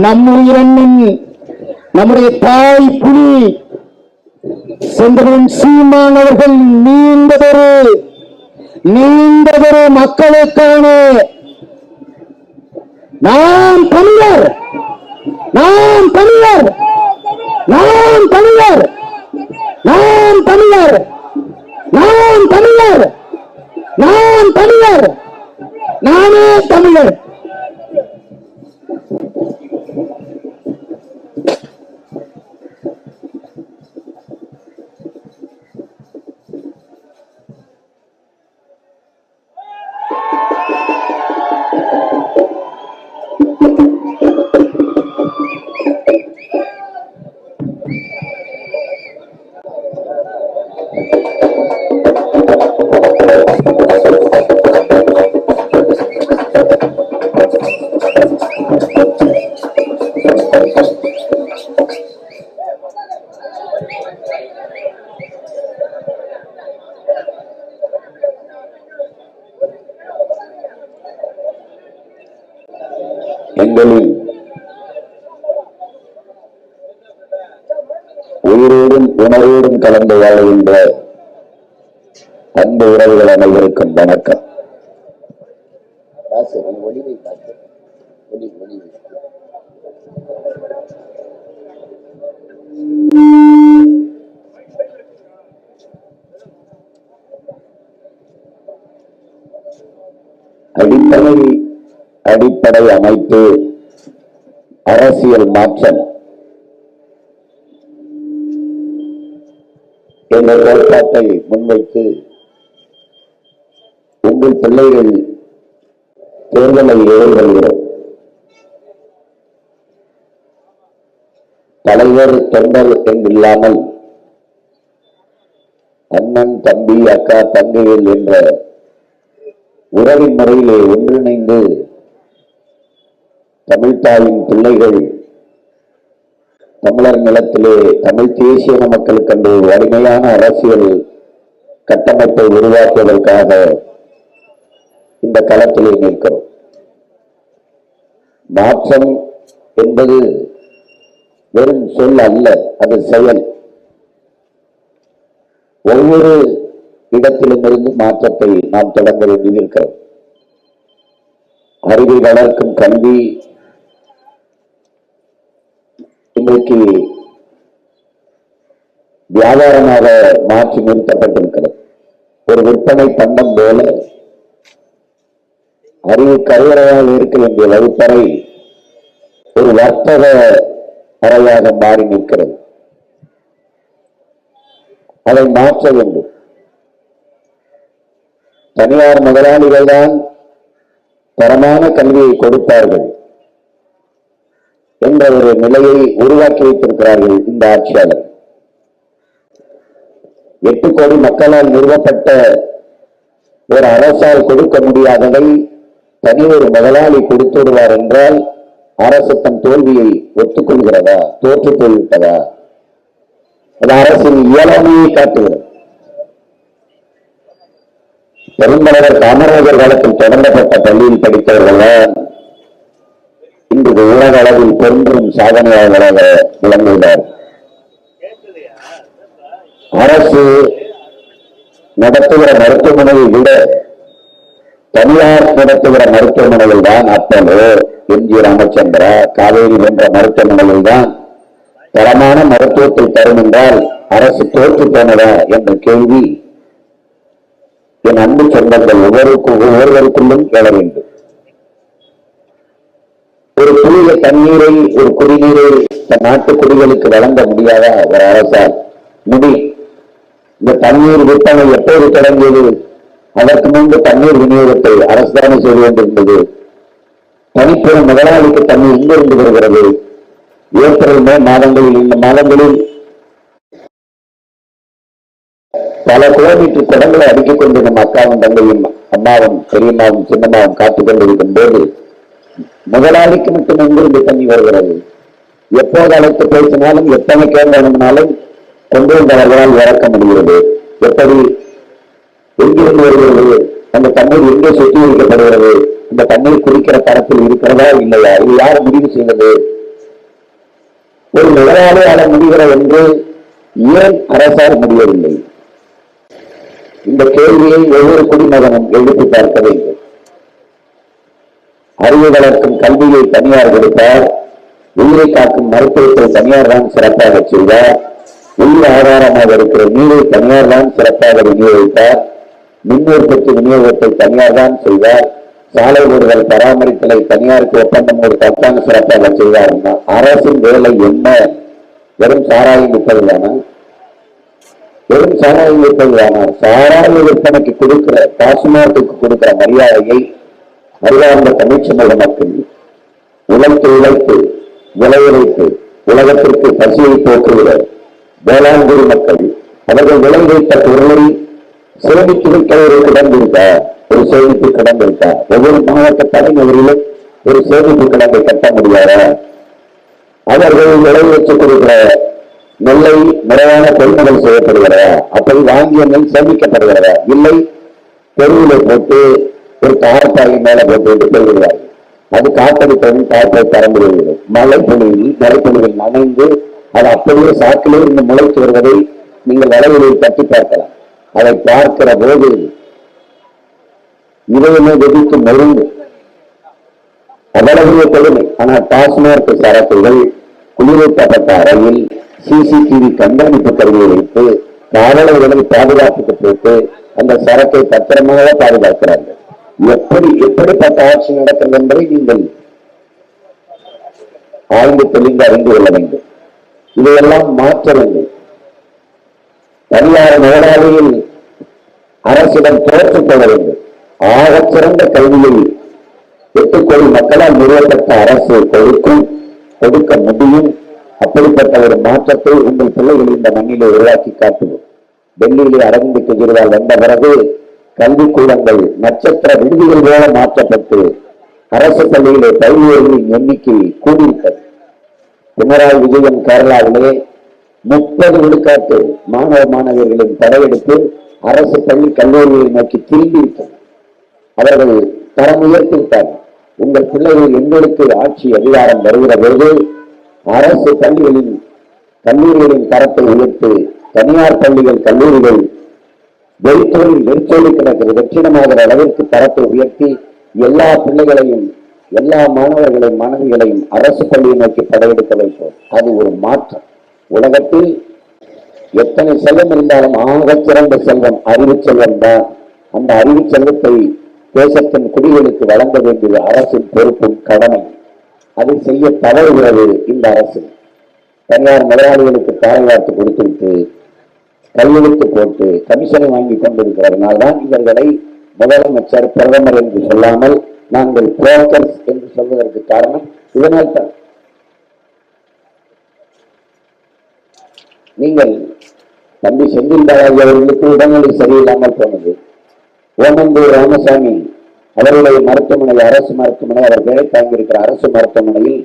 நம்முடைய அண்ணன் நம்முடைய தாய் புலி சென்றவன் சீமான் அவர்கள் நீண்டதொரு நீண்டதொரு மக்களுக்கான நாம் தமிழர் நாம் தமிழர் நாம் தமிழர் நாம் தமிழர் நாம் தமிழர் நாம் தமிழர் நானே தமிழர். உயிரோடும் உணர்வோடும் கலந்து வாழுகின்ற அன்பு உறவுகள் அனைவருக்கும் வணக்கம். அடிப்படை அடிப்படை அமைப்பு அரசியல் மாற்றம். என்ற கோட்பாட்டை முன்வைத்து உங்கள் பிள்ளைகள் தேர்தலை எதிர்கொள்கிறோம். தலைவர் தொண்டர் என்றில்லாமல் அண்ணன் தம்பி அக்கா தங்கைகள் என்ற உறவின் முறையிலே ஒன்றிணைந்து தமிழ்தாயின் பிள்ளைகள் தமிழர் நிலத்திலே தமிழ் தேசிய மக்களுக்கென்று வலிமையான அரசியல் கட்டமைப்பை உருவாக்குவதற்காக இந்த களத்திலே நிற்கிறோம். மாற்றம் என்பது வெறும் சொல் அல்ல அது செயல். ஒவ்வொரு இடத்திலும் இருந்து மாற்றத்தை நாம் தொடங்க வேண்டியிருக்கிறோம். அறிவை வளர்க்கும் கல்வி இன்றைக்கு வியாபாரமாக மாற்றி நிறுத்தப்பட்டிருக்கிறது. ஒரு விற்பனை பண்டம் போல அறிவு கருவறையாக இருக்க வேண்டிய வகுப்பறை ஒரு வர்த்தக அறையாக மாறி நிற்கிறது. அதை மாற்ற வேண்டும். தனியார் முதலாளிகள் தான் தரமான கல்வியை கொடுப்பார்கள். என்ற ஒரு நிலையை உருவாக்கி வைத்திருக்கிறார்கள் இந்த ஆட்சியாளர். எட்டு கோடி மக்களால் நிறுவப்பட்ட ஒரு அரசால் கொடுக்க முடியாததை தனி ஒரு முதலாளி கொடுத்து விடுவார் என்றால் அரசு தன் தோல்வியை ஒத்துக்கொள்கிறதா? தோற்று போய்விட்டதா? அது அரசின் இயலாமையை காட்டுகிறது. பெருந்தலைவர் காமராஜர் காலத்தில் தொடங்கப்பட்ட பள்ளியில் படித்தவர்கள் இன்று உலக அளவில் தோன்றும் சாதனையாளர்களாக விளங்குகிறார். அரசு நடத்துகிற மருத்துவமனையை விட தனியார் நடத்துகிற மருத்துவமனையில் தான் Apollo M. G. Ramachandra Kaveri என்ற மருத்துவமனையில் தான் தரமான மருத்துவத்தை தரும் என்றால் அரசு தோற்று போனதா என்ற கேள்வி என் அன்பு சொந்தங்கள் ஒவ்வொருக்கும் ஒவ்வொருவருக்குள்ளும் எழ வேண்டும். ஒரு தூய தண்ணீரை ஒரு குடிநீரை நாட்டு குடிகளுக்கு வழங்க முடியாத? ஒரு அரசால். முடியும் இந்த தண்ணீர் விற்பனை எப்போது தொடங்கியது? அதற்கு முன்பு தண்ணீர் விநியோகத்தை அரசுதானே செய்து கொண்டிருந்தது. தனிப்பெரும் முதலாளிக்கு தண்ணீர் இங்கிருந்து வருகிறது? ஏப்ரல் மே மாதங்களில் இந்த மாதங்களில் பல கிலோமீட்டர் குடங்களை அடுக்கிக் கொண்டு மக்காவும் அக்காவும் தங்கையும் அம்மாவும் பெரியம்மாவும் சின்னம்மாவும் காத்துக் கொண்டிருக்கும் போது முதலாளிக்கு மட்டும் எங்கிருந்து தண்ணி வருகிறது? எப்போது அழைத்து பேசினாலும் எத்தனை கேள்வி கொண்டு வந்தவர்களால் இறக்க முடிகிறது. எப்படி? எங்கிருந்து வருகிறது? அந்த தண்ணீர் எங்கே சுத்திகரிக்கப்படுகிறது? இந்த தண்ணீர் குடிக்கிற தரத்தில் இருக்கிறதா இல்லையா? இது யார் முடிவு செய்தது? ஒரு முதலாளியாளர் முடிகிறது என்று ஏன் அரசால் முடியவில்லை? இந்த கேள்வியை ஒவ்வொரு குடிமகனும் எழுப்பி பார்க்க வேண்டும். அறிவு வளர்க்கும் கல்வியை தனியார் கொடுத்தார் உயிரை காக்கும் மருத்துவத்தை தனியார் தான் சிறப்பாக செய்தார். உயிர் ஆதாரமாக இருக்கிற நீரை தனியார் தான் சிறப்பாக விநியோகித்தார். மின் உற்பத்தி விநியோகத்தை தனியார் தான் செய்தார். சாலை ஓடுதல் பராமரித்தலை தனியாருக்கு ஒப்பந்தம் தப்பான சிறப்பாக செய்தார் அரசின் வேலை என்ன? வெறும் சாராயம் விற்பதுதானா வெறும் சாராயம் விற்பதுதானா சாராய விற்பனைக்கு கொடுக்கிற டாஸ்மார்க்கு கொடுக்கிற மரியாதையை அறிவார்ந்த தமிழ் மக்கள் உழைத்து உழைத்து விளைவித்து உலகத்திற்கு பசியை போக்குகிற வேளாண்குடி மக்கள் அவர்கள் விளைவித்த பொருளை சேமித்து வைக்கிற ஒரு இருக்கா ஒரு சேமிப்பு கிடங்கு இருக்கா ஒவ்வொரு மாவட்ட தலைநகரிலும் ஒரு சேமிப்பு கிடங்கை கட்ட முடியாத? அவர்கள் விளைவிச்சு கொடுக்கிற நெல்லை முறையான கொள்முதல் செய்யப்படுகிறதா? அப்படி வாங்கிய நெல் சேமிக்கப்படுகிறதா? இல்லை. தெருவிலே போட்டு ஒரு தார்ப்பாய் மேல போட்டு விட்டு அது காத்தடிப்பதும் காற்றை பறந்து விடுகிறது மழை பொழிவில் மழை நனைந்து அது அப்படியே சாக்கிலே இருந்து முளைத்து வருவதை நீங்கள் வலைகளில் தட்டி பார்க்கலாம். அதை பார்க்கிற போது இதயமே வெடித்து நொறுங்கு அவ்வளவு கொடுமை. ஆனால் டாஸ்மார்க் சரக்குகள் குளிரூட்டப்பட்ட அறையில் சிசிடிவி கண்காணிப்பு கருவியை வைத்து காவலர்களை பாதுகாப்புக்கு போட்டு அந்த சரக்கை பத்திரமாக பாதுகாக்கிறார்கள். எப்படி எப்படிப்பட்ட ஆட்சி நடக்கிறது என்பதை நீங்கள் ஆழ்ந்து தெளிந்து அறிந்து கொள்ள வேண்டும். இதையெல்லாம் மாற்ற வேண்டும் தனியார் முதலாளியில் அரசிடம் தோற்றுக் கொள்ள வேண்டும். ஆகச் சிறந்த கல்வியை எட்டு கோடி மக்களால் நிறுவப்பட்ட அரசு கொடுக்கும் கொடுக்க முடியும். அப்படிப்பட்ட ஒரு மாற்றத்தை உங்கள் பிள்ளைகள் இந்த மண்ணிலே உருவாக்கி காட்டுவோம். டெல்லியிலே அரவிந்த் கெஜ்ரிவால் வந்த பிறகு கல்விக்கூடங்கள் நட்சத்திர விடுதிகள் போல மாற்றப்பட்டு அரசு பள்ளியிலே பயில்வோர்களின் எண்ணிக்கை கூடிவிட்டது பினராயி விஜயன் கேரளாவிலே முப்பது விழுக்காட்டு மாணவ மாணவியர்களின் படையெடுப்பு அரசு பள்ளி கல்லூரிகளை நோக்கி திரும்பிவிட்டது அவர்கள் தரம் உயர்த்திவிட்டார்கள் உங்கள் பிள்ளைகள் எங்களுக்கு ஆட்சி அதிகாரம் வருகிற போது அரசு பள்ளிகளின் கல்லூரிகளின் தரத்தை உயர்த்து தனியார் பள்ளிகள் கல்லூரிகள் வெறித்தோலில் வெறிச்சோலி கிடக்கிறது வெற்றிடமாகிற அளவிற்கு தரத்தை உயர்த்தி எல்லா பிள்ளைகளையும் எல்லா மாணவர்களையும் மாணவிகளையும் அரசு பள்ளியை நோக்கி படையெடுக்க வைப்போம். அது ஒரு மாற்றம். உலகத்தில் எத்தனை செல்வம் இருந்தாலும் ஆகச் சிறந்த செல்வம் அறிவு செல்வம் தான். அந்த அறிவு செல்வத்தை தேசத்தின் குடிகளுக்கு வழங்க வேண்டியது அரசின் பொறுப்பும் கடமை. அதை செய்ய தவறுகிறது இந்த அரசு. தனியார் முதலாளிகளுக்கு தாரை கொடுத்துவிட்டு கையெழுத்து போட்டு கமிஷனை வாங்கி கொண்டிருக்கிறதுனால்தான் இவர்களை முதலமைச்சர் பிரதமர் என்று சொல்லாமல் நாங்கள் புரோக்கர்ஸ் என்று சொல்வதற்கு காரணம் இதனால் தான். நீங்கள் தம்பி செந்தில் பாலாஜி அவர்களுக்கு உடல்நிலை சரியில்லாமல் போனது. ஓமந்தூர் ராமசாமி அவருடைய மருத்துவமனை அரசு மருத்துவமனை அவர் வேலை தாங்கியிருக்கிற அரசு மருத்துவமனையில்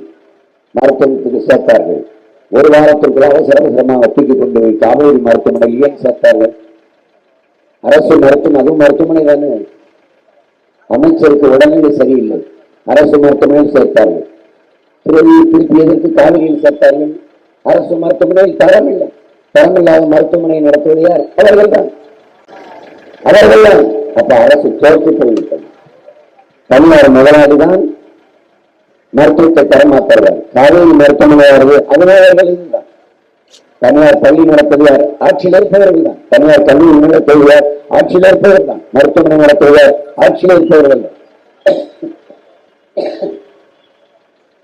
மருத்துவத்துக்கு சேர்த்தார்கள். ஒரு வாரத்திற்குள்ளாக சிறப்பு சிரமமாக தூக்கி கொண்டு போய் காவேரி மருத்துவமனை ஏன் சேர்த்தார்கள் அரசு மருத்துவம் அதுவும் மருத்துவமனை தானே? அமைச்சருக்கு உடல்நிலை சரியில்லை. அரசு மருத்துவமனையில் சேர்த்தார்கள். பிறகு திருப்பி எதிர்த்து காவிரியில் சேர்த்தார்கள். அரசு மருத்துவமனையில் தரம் இல்லை தரமில்லாத மருத்துவமனை நடத்துவது யார்? அவர்கள் தான். அவர்கள் தான். அப்ப அரசு தோற்று போய்விட்டது. தனியார் முதலாளி தான் மருத்துவத்தை தரமாத்தார்கள் காவேரி மருத்துவமனை வருது அதனால தான் தனியார் பள்ளி நடத்துகிறார் ஆட்சியில் இருப்பவர்கள் தான் தனியார் கல்வி நடத்துகிறார் ஆட்சியில் இருப்பவர் தான் மருத்துவமனை நடத்துகிறார் ஆட்சியில் இருப்பவர்கள் தான்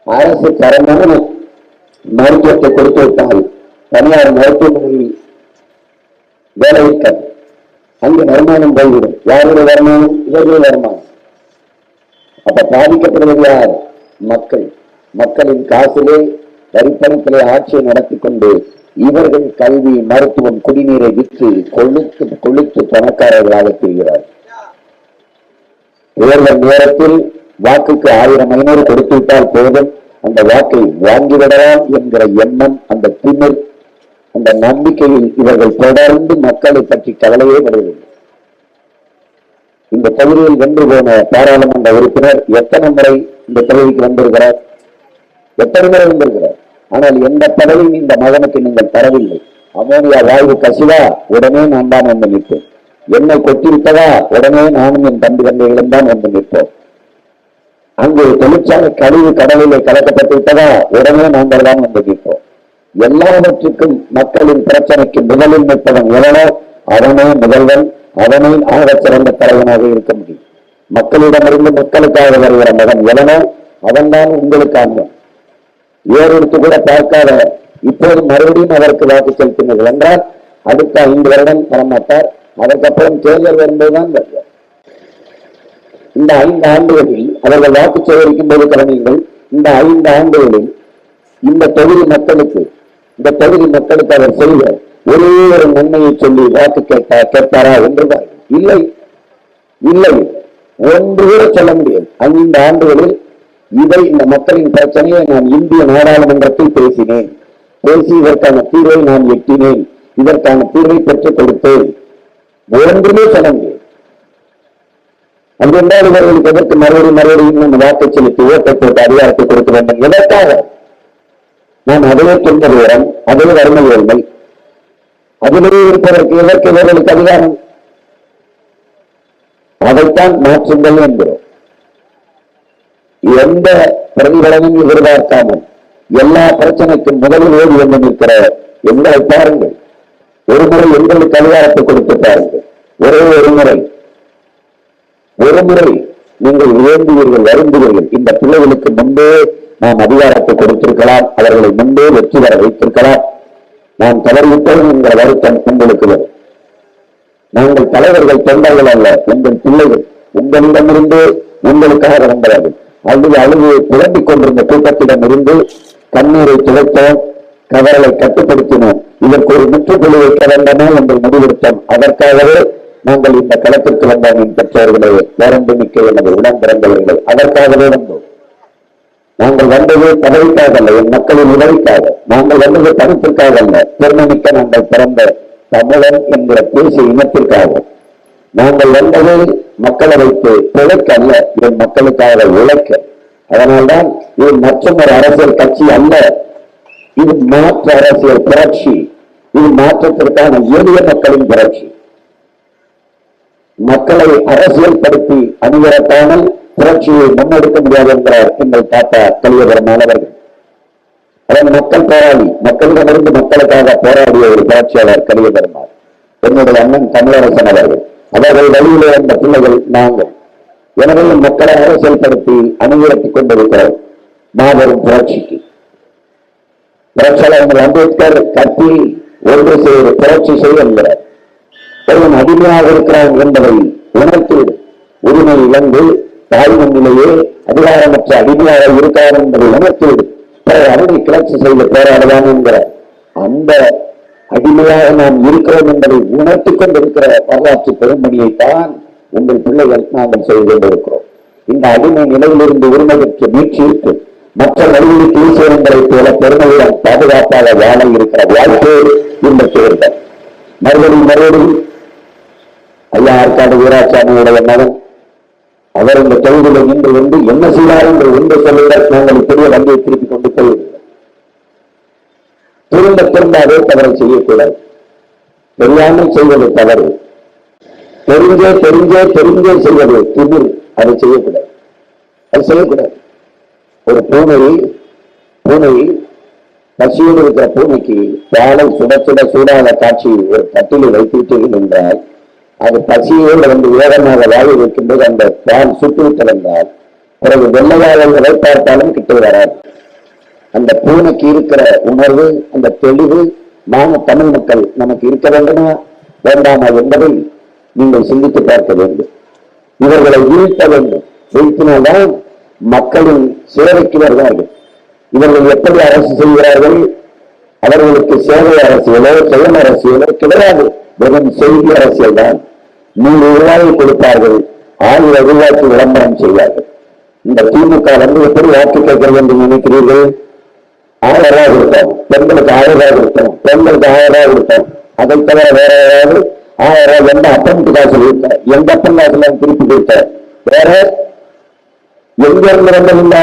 அரசு தரமான மருத்துவத்தை கொடுத்து விட்டால் தனியார் மருத்துவமனையில் வேலை இருக்காது. அங்கு வருமானம் போய்விடும். யாருடைய வருமானம்? இவருடைய வருமானம். அப்ப பாதிக்கப்படுவது யார்? மக்கள் மக்களின் காசிலே வரிப்பணத்திலே ஆட்சியை நடத்தி கொண்டு இவர்கள் கல்வி மருத்துவம் குடிநீரை விற்று கொழுத்து கொழுத்து பணக்காரர்களாக தெரிகிறார் தேர்தல் நேரத்தில் வாக்குக்கு ஆயிரம் ஐநூறு கொடுத்து விட்டால் போதும். அந்த வாக்கை வாங்கிவிடலாம் என்கிற எண்ணம் அந்த திமிர் அந்த நம்பிக்கையில் இவர்கள் தொடர்ந்து மக்களை பற்றி கவலையே படுவதில்லை இந்த தொகுதியில் வென்று போன பாராளுமன்ற உறுப்பினர் எத்தனை முறை இந்த பதவிக்கு வந்திருக்கிறார். எத்தனை முறை வந்திருக்கிறார்? ஆனால் எந்த பதவியும் இந்த மகனுக்கு நீங்கள் தரவில்லை. அமோனியா வாயு கசிவா உடனே நான் தான் வந்து நிற்பேன். என்னை கொட்டிவிட்டதா உடனே நானும் என் தம்பி தந்தைகளும் தான் வந்து நிற்போம். அங்கு தொழிற்சாலை கழிவு கடலிலே கலக்கப்பட்டு விட்டதா? உடனே நாங்கள் தான் வந்து நிற்போம். எல்லாவற்றுக்கும் மக்களின் பிரச்சனைக்கு முதலில் நிற்பவன் எவனோ? அவனே முதல்வன் அவனே ஆகச் சிறந்த தலைவனாக இருக்க முடியும். மக்களிடமிருந்து மக்களுக்காக வருகிற மகன் எவனோ அவன்தான் உங்களுக்கு அண்ணன் ஏறெடுத்து கூட பார்க்காத இப்போது மறுபடியும் அவருக்கு வாக்கு செலுத்தினது என்றால் அடுத்த ஐந்து வருடம் தரமாட்டார் அதற்கப்புறம் தேர்தல் வரும்போதுதான் வருவார். இந்த ஐந்து ஆண்டுகளில் அவர்கள் வாக்கு சேகரிக்கும் போது கவனியுங்கள் இந்த ஐந்து ஆண்டுகளில் இந்த தொகுதி மக்களுக்கு இந்த தொகுதி மக்களுக்கு அவர் செய்த ஒரே ஒரு நன்மையை சொல்லி வாக்கு கேட்டா கேட்பாரா என்று இல்லை. இல்லை. ஒன்று கூட சொல்ல முடியாது. ஐந்து ஆண்டுகளில் இதை இந்த மக்களின் பிரச்சனையை நான் இந்திய நாடாளுமன்றத்தில் பேசினேன். பேசி இதற்கான தீர்வை நான் எட்டினேன். இதற்கான தீர்வை பெற்றுக் கொடுத்தேன். ஒன்றுமே சொல்ல முடியாது. அங்கிருந்தால் இவர்களுக்கு எதற்கு மறுபடியும் மறுபடியும் நம்ம வாக்கு செலுத்தி ஓட்டை போட்டு அதிகாரத்தை கொடுக்க வேண்டும்? எதற்காக? நான் அதிலே துன்ப விவரம் அதே வறுமை ஏழ்மை அதிலே இருப்பதற்கு எதற்கு இவர்களுக்கு அதிகாரம்? அதைத்தான் மாற்றுங்கள் என்கிறோம். எந்த பிரதிபலனும் எதிர்பார்க்காமல் எல்லா பிரச்சனைக்கும் முதலில் ஓடி வந்து நிற்கிற எங்களை பாருங்கள். ஒரு முறை எங்களுக்கு அதிகாரத்தை கொடுத்து பாருங்கள். ஒரே ஒரு முறை. ஒரு முறை நீங்கள் உயர்ந்தீர்கள் வருந்துவீர்கள். இந்த பிள்ளைகளுக்கு முன்பே நாம் அதிகாரத்தை கொடுத்திருக்கலாம். அவர்களை முன்பே வெற்றி பெற வைத்திருக்கலாம். நான் தவறிவிட்டோம் என்கிற வருத்தம் உங்களுக்கு வரும். நாங்கள் தலைவர்கள் தொண்டர்கள் அல்ல எங்கள் பிள்ளைகள். உங்களிடமிருந்து உங்களுக்காக நடந்தார்கள் அழுது அழுகையை புலம்பிக் கொண்டிருந்த கூட்டத்திடமிருந்து கண்ணீரை துடைத்தோம் கவலை கட்டுப்படுத்தினோம். இதற்கு ஒரு முற்றுப்புள்ளி வைக்க வேண்டாமா என்று முடிவெடுத்தோம். அதற்காகவே நாங்கள் இந்த களத்திற்கு வந்தோம் என் பெற்றோர்களே. பேரன்பு மிக்க எனது உடன் பிறந்தவர்கள் அதற்காகவே வந்தோம். நாங்கள் வந்தது பதவிக்காக அல்ல என் மக்களின் உதவிக்காக. நாங்கள் வந்தது பணத்திற்காக அல்ல. பெருமைமிக்க நாங்கள் பிறந்த தமிழன் என்கிற பேசிய இனத்திற்காக. நாங்கள் வந்தது மக்களை வைத்து பிழைக்க அல்ல என் மக்களுக்காக உழைக்க. அதனால்தான் இது மற்றொரு அரசியல் கட்சி அல்ல. இது மாற்று அரசியல் புரட்சி. இது மாற்றத்திற்கான எளிய மக்களின் புரட்சி. மக்களை அரசியல் படுத்தி அணிவரட்டாமல் புரட்சியை முன்னெடுக்க முடியாது என்கிறார் எங்கள் தாத்தா கலியபுரம் மாணவர்கள் அதாவது மக்கள் போராளி மக்களிடமிருந்து மக்களுக்காக போராடிய ஒரு புரட்சியாளர் கலியபெருமாள் என்னுடைய அண்ணன் தமிழரசன் அவர்கள். அவர்கள் வழியிலே வந்த பிள்ளைகள் நாங்கள். எனவே மக்களை அரசியல்படுத்தி அணிவிரட்டிக் கொண்டிருக்கிறோம் மாபெரும் புரட்சிக்கு. புரட்சியாளர் அம்பேத்கர் கத்தி ஒன்று செய்து புரட்சி செய்ய என்கிறார் ஒருவன் அடிமையாக இருக்கிறான் என்பதை உணர்த்து உரிமை இழந்து தாய்மை நிலையே அதிகாரமற்ற அடிமையாக இருக்கிறார் என்பதை உணர்த்திவிடு பிறகு கிளர்ச்சி செய்து போராடலாம் என்கிற அந்த அடிமையாக நாம் இருக்கிறோம் என்பதை உணர்த்திக் கொண்டிருக்கிற வரலாற்று பெரும்பணியைத்தான் உங்கள் பிள்ளைகள் நாங்கள் செய்து கொண்டிருக்கிறோம். இந்த அடிமை நிலையிலிருந்து உரிமைக்கு பெற்று மீட்சியிட்டு மற்ற வழியில் தீசேரங்களை போல பெருமையுடன் பாதுகாப்பாக வாழ இருக்கிற வாழ்க்கை இந்த தேர்தல் மறுபடியும் மறுபடியும் ஐயா ஆற்காடு வீராசாமியுடைய மகன் அவர் இந்த தொகுதியில் நின்று வந்து என்ன செய்வார் என்று ஒன்று சொல்லுங்கள் நாங்கள் பெரிய வண்டியை திருப்பி கொண்டு போய்விடுவோம் திரும்ப திரும்ப அதே தவறை செய்யக்கூடாது. தெரியாமல் செய்வது தவறு. தெரிஞ்சே தெரிஞ்சே தெரிஞ்சே செய்வது திமிர் அதை செய்யக்கூடாது. அது செய்யக்கூடாது. ஒரு பூனை பூனை பசியோடு இருக்கிற பூனைக்கு பாலை சுட சுட சூடாத காட்சி ஒரு தட்டில் வைத்துவிட்டீர்கள் என்றால் அது பசியோடு வந்து வேகமாக வாயை வைக்கும்போது அந்த பால் சுட்டுவிட்டது என்றால் பிறகு வெள்ளையாளர்களை பார்த்தாலும் கிட்ட வராது. அந்த பூனைக்கு இருக்கிற உணர்வு அந்த தெளிவு மான தமிழ் மக்கள் நமக்கு இருக்க வேண்டுமா? வேண்டாமா என்பதை நீங்கள் சிந்தித்து பார்க்க வேண்டும். இவர்களை வீழ்த்த வேண்டும். வீழ்த்தினால்தான் மக்களின் சேவைக்கு வருவார்கள். இவர்கள் எப்படி அரசு செய்கிறார்கள்? அவர்களுக்கு சேவை அரசியலோ செயல் அரசியலோ கிடையாது. வெறும் செய்தி அரசியல் தான். நூறு ரூபாயை கொடுப்பார்கள். ஆயிரம் ரூபாய்க்கு விளம்பரம் செய்வார்கள். இந்த திமுக வந்து எப்படி வாக்கு கேட்கிறது என்று நினைக்கிறீர்கள்? ஆயிரம் ரூபாய் கொடுத்தோம். பெண்களுக்கு ஆயிரம் ரூபாய் கொடுத்தோம். பெண்களுக்கு ஆயிரம் ரூபாய் கொடுத்தோம். அதை தவிர வேற ஏதாவது ஆயிரம் ரூபாய் எந்த அப்பன் காசு இருக்க எந்த அப்பன் காசுல திருப்பி கொடுத்தேன் வேற எங்க இருந்து வந்தது இந்த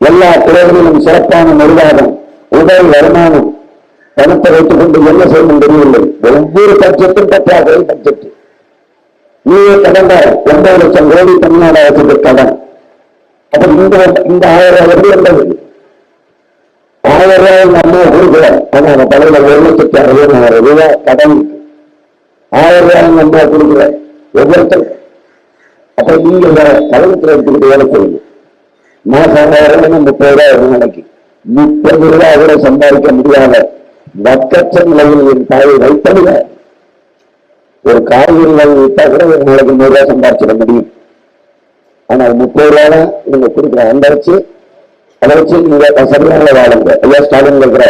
எல்லா துறைகளிலும் சிறப்பான நிர்வாகம் உடல் வருமானம் பணத்தை வைத்துக் கொண்டு என்ன செய்யணும் தெரியவில்லை. ஒவ்வொரு பட்ஜெட்டும் பற்றாக்குறை பட்ஜெட் நீயே கடந்த ஒன்பது லட்சம் கோடி தமிழ்நாடு அரசுக்கு கடன். அப்ப இந்த இந்த ஆயிரம் ரூபாய் வந்தது ஆயிரம் ரூபாய் நம்ம கொடுக்கல ஆனா அந்த தலையில ஒரு லட்சத்தி அறுபதாயிரம் ரூபாய் கடன் ஆயிரம் ரூபாய் நம்ம கொடுக்கல. ஒவ்வொருத்தர். அப்ப நீங்க இந்த எடுத்துக்கிட்டு வேலை செய்யணும் மாசம் ஆயிரம் முப்பது ரூபாய் ஒரு நாளைக்கு. முப்பது ரூபாய் கூட சம்பாதிக்க முடியாத வக்கற்ற நிலையில் என் தாயை வைத்தடுக ஒரு காய்கறி வாங்கி விட்டா கூட ஒரு நாளைக்கு நூறு ரூபாய் சம்பாதிச்சிட முடியும். ஆனால் முப்பது ரூபாய் நீங்க கொடுக்குற அந்த வச்சு அதை வச்சு நீங்க சரியான வாழுங்க. ஐயா ஸ்டாலின் இருக்கிற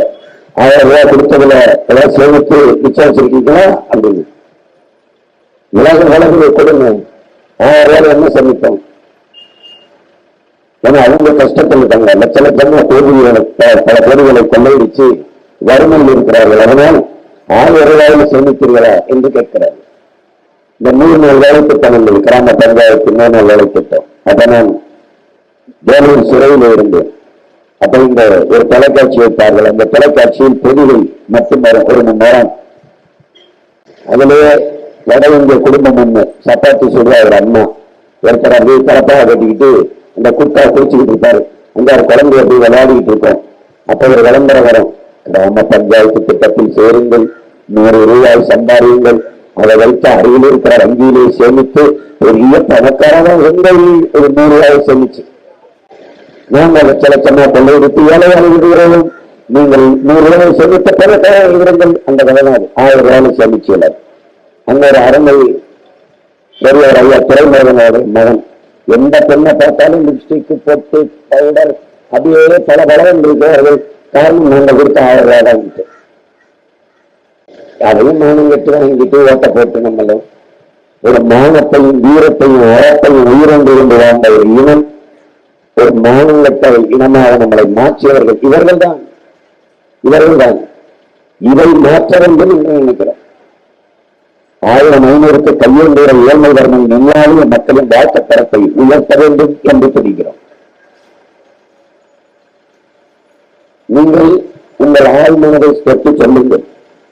ஆயிரம் ரூபாய் கொடுத்ததுல ஏதாவது சேமித்து மிச்சம் வச்சிருக்கீங்களா? அப்படின்னு. மிளகு வளர்ந்து கொடுங்க. ஆயிரம் ரூபாய் என்ன சமைப்போம்? ஏன்னா அவங்க கஷ்டப்பட்டுட்டாங்க. லட்ச லட்சமா கோடிகளை பல கோடிகளை கொள்ளையடிச்சு வறுமையில் இருக்கிறார்கள். அதனால் ஆயிரம் ரூபாயில் சேமிக்கிறீர்களா என்று கேட்கிறார். இந்த நூறு நாள் வேலை திட்டம் கிராம பஞ்சாயத்து நூறு நாள் வேலை திட்டம் அப்ப நான் வேலூர் சிறையில் இருந்தேன். அப்ப இந்த ஒரு தொலைக்காட்சி வைத்தார்கள் அந்த தொலைக்காட்சியில் பொதுவை மட்டும் வரும் ஒரு மணி நேரம். அதிலேயே வட இந்திய குடும்பம் ஒண்ணு சப்பாத்தி சுடுவார் அம்மா. ஒருத்தர் அப்படியே கலப்பாக கட்டிக்கிட்டு அந்த குட்டா குளிச்சுக்கிட்டு இருப்பாரு. அஞ்சாறு குழந்தை அப்படி விளையாடிக்கிட்டு இருக்கோம் அப்ப ஒரு விளம்பரம் வரும். கிராம பஞ்சாயத்து திட்டத்தில் சேருங்கள் நூறு ரூபாய் சம்பாதியுங்கள் அதை வைத்து அருகில் இருக்கிற வங்கியிலே சேமித்து பெரிய பணக்காரதான் எங்கள் ஒரு நூறு ரூபாய் சேமிச்சு? நாங்கள் லட்ச லட்சமா கொள்ளையடித்து ஏழையாக இருக்கிறோம் நீங்கள் நூறு ரூபாய் சேமித்த பணக்காரர் விடுங்கள் அந்த கதனாது ஆயிரம் ரூபாய் சேமிச்சு அங்க ஒரு அருமை பெரியவர் ஐயா துறைமுருகனோட மகன். எந்த பெண்ணை பார்த்தாலும் லிப்ஸ்டிக் பொட்டு பவுடர் அப்படியே பல பலவன் இருக்கிறார்கள். காரணம் நாங்கள் கொடுத்த ஆயிரம் ரூபாய் தான் அதையும் மானம் கட்டு வாங்கிட்டு ஓட்ட போட்டு நம்மளும் ஒரு மௌனத்தையும் வீரத்தையும் ஓரத்தையும் உயிரோடு கொண்டு வாழ்ந்த ஒரு இனம் ஒரு மானங்கட்ட இனமாக நம்மளை மாற்றியவர்கள் இவர்கள் தான் இவர்கள் தான் இதை மாற்ற வேண்டும் என்று நினைக்கிறோம். ஆயிரம் ஐநூறுக்கு கையேந்துகிற ஏழ்மை வர்ணம் எல்லாரும் மக்களின் வாழ்க்கை தரத்தை உயர்த்த வேண்டும் என்று தெரிகிறோம் நீங்கள் உங்கள் ஆழ்மனதை தொட்டு சொல்லுங்கள்.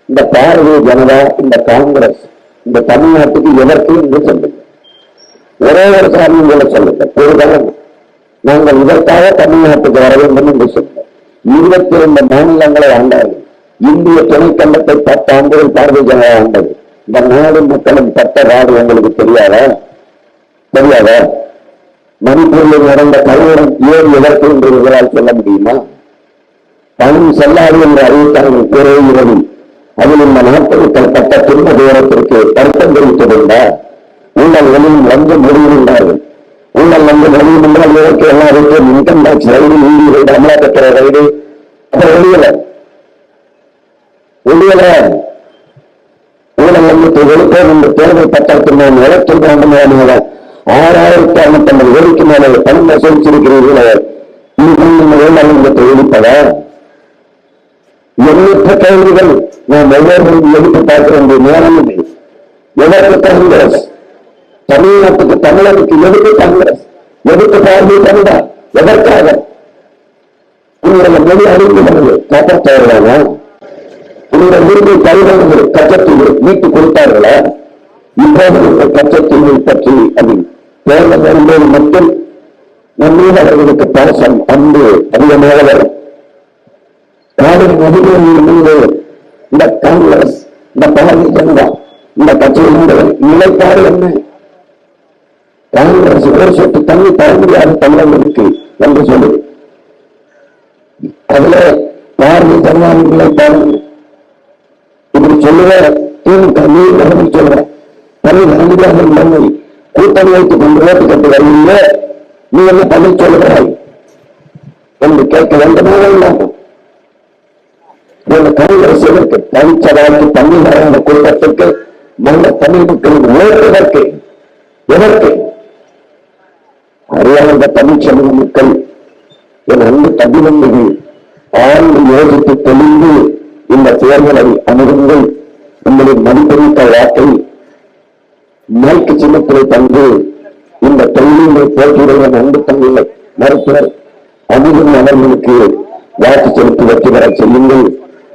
இந்த பாரதிய ஜனதா இந்த காங்கிரஸ் இந்த தமிழ்நாட்டுக்கு எதற்கும் என்று சொல்லுங்கள் ஒரே ஒரு காரணங்களை சொல்லுங்கள் ஒரு காரணம் நாங்கள் இதற்காக தமிழ்நாட்டுக்கு வர வேண்டும் என்று சொன்னோம் இருபத்தி இரண்டு மாநிலங்களை ஆண்டார்கள் இந்திய துணைக்கண்டத்தை பத்து ஆண்டுகள் பாரதிய ஜனதா ஆண்டது. இந்த நாடு மக்களும் பட்ட நாடு உங்களுக்கு தெரியாதா? தெரியாதா? மணிப்பூரில் நடந்த கலவரம் ஏன் எதற்கு என்று உங்களால் சொல்ல முடியுமா? பணம் செல்லாது என்று அறிவித்தார்கள் ஒரே இரவில் அதில் இந்த நாட்களுக்கு பட்ட துன்ப தூரத்திற்கு தருத்தம் தெரிவித்ததுண்டா உங்கள் வெளியில் வந்து வெளியிடுகிறார்கள் உங்கள் வந்து வெளியும் என்றால் இதற்கு எல்லாருக்கும் இன்கம் டாக்ஸ் ரைடு இந்தி ரைடு அமலாக்கத்துறை ரைடு அப்புறம் வெளியில வெளியில ஊழல் வந்து வெளிப்போம் என்று தேர்தல் பத்திரத்தில் நான் எலக்ட்ரிக் வேண்டுமான ஆறாயிரத்தி அறுநூத்தி ஐம்பது கோடிக்கு மேலே பணம் வசூலிச்சிருக்கிறீர்களே இன்னும் நீங்கள் ஊழல் லஞ்சத்தை வெளிப்பதா எண்ணற்ற கேள்விகள் நாம் ஒவ்வொருவரும் எடுத்து பார்க்க வேண்டிய நேரம் இது எதற்கு காங்கிரஸ்? தமிழ்நாட்டுக்கு தமிழருக்கு எதுக்கு காங்கிரஸ்? எதுக்கு பார்வை ஜனதா? எதற்காக? உங்களுடைய மொழி அறிவிக்கிறது காப்பாற்ற வருவாங்க உங்களுடைய விரும்பி தலைவர்கள் கச்சத்தீவு மீட்டு கொடுத்தார்களா? இப்போது உங்கள் பற்றி அது தேர்தல் வரும்போது மட்டும் நம்மீது அவர்களுக்கு பாசம் அன்பு அதிகமாக வரும் நாடு இந்த காங்கிரஸ் இந்த பாரதிய ஜனதா இந்த கட்சியினுடைய நிலைப்பாடு என்ன? காங்கிரஸ் ஒரு சொட்டு தண்ணி தர முடியாத தமிழர்களுக்கு என்று சொல்லு. அதுல பாரதிய ஜனதாவின் நிலைப்பாடு இப்படி சொல்லுவ திமுக நீர் நகரில் சொல்ற தனி நம்பிக்கையாக கூட்டணி வைத்துக் கொண்டு ஓட்டு கட்டு நீ என்ன பதில் சொல்லுகிறாய்? என்று கேட்க வேண்டுமா இந்த காங்கிரஸ் எதற்கு தனிச்சதாக்கு தமிழ்நாடு குடும்பத்துக்கு நல்ல தமிழ் மக்கள் ஓட்டுவதற்கு எதற்கு? அறியாத தமிழ் சமூக மக்கள் என் அன்பு தமிழர்கள் ஆழ்ந்து யோசித்து தெளிந்து இந்த தேர்தலை அணுகுங்கள். நம்முடைய மதிப்பிமிக்க வாக்கை மேற்கு சின்னத்திலே தந்து இந்த தொழிலை போட்டியுடைய அன்பு தமிழ் மருத்துவர் அணுகும் அவர்களுக்கு வாக்கு செலுத்தி வெற்றி பெற செய்யுங்கள்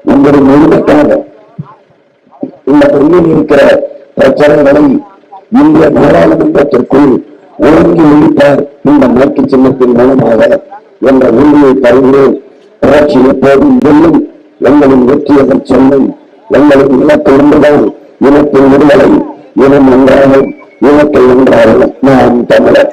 உங்களின் உரிமைக்காக இந்த பகுதியில் இருக்கிற பிரச்சனைகளை இந்திய பாராளுமன்றத்திற்குள் ஒழுங்கி ஒழிப்பார் இந்த மேற்கு சின்னத்தின் மூலமாக என்ற உறுதியை தருகிறேன். புரட்சி எப்போதும் வெல்லும். எங்களின் வெற்றியதன் சொல்லும். எங்களின் இலக்கு இனத்தின் விடுதலை இனம் என்றாலும் இனத்தை என்றாலும் நாம் தமிழர்.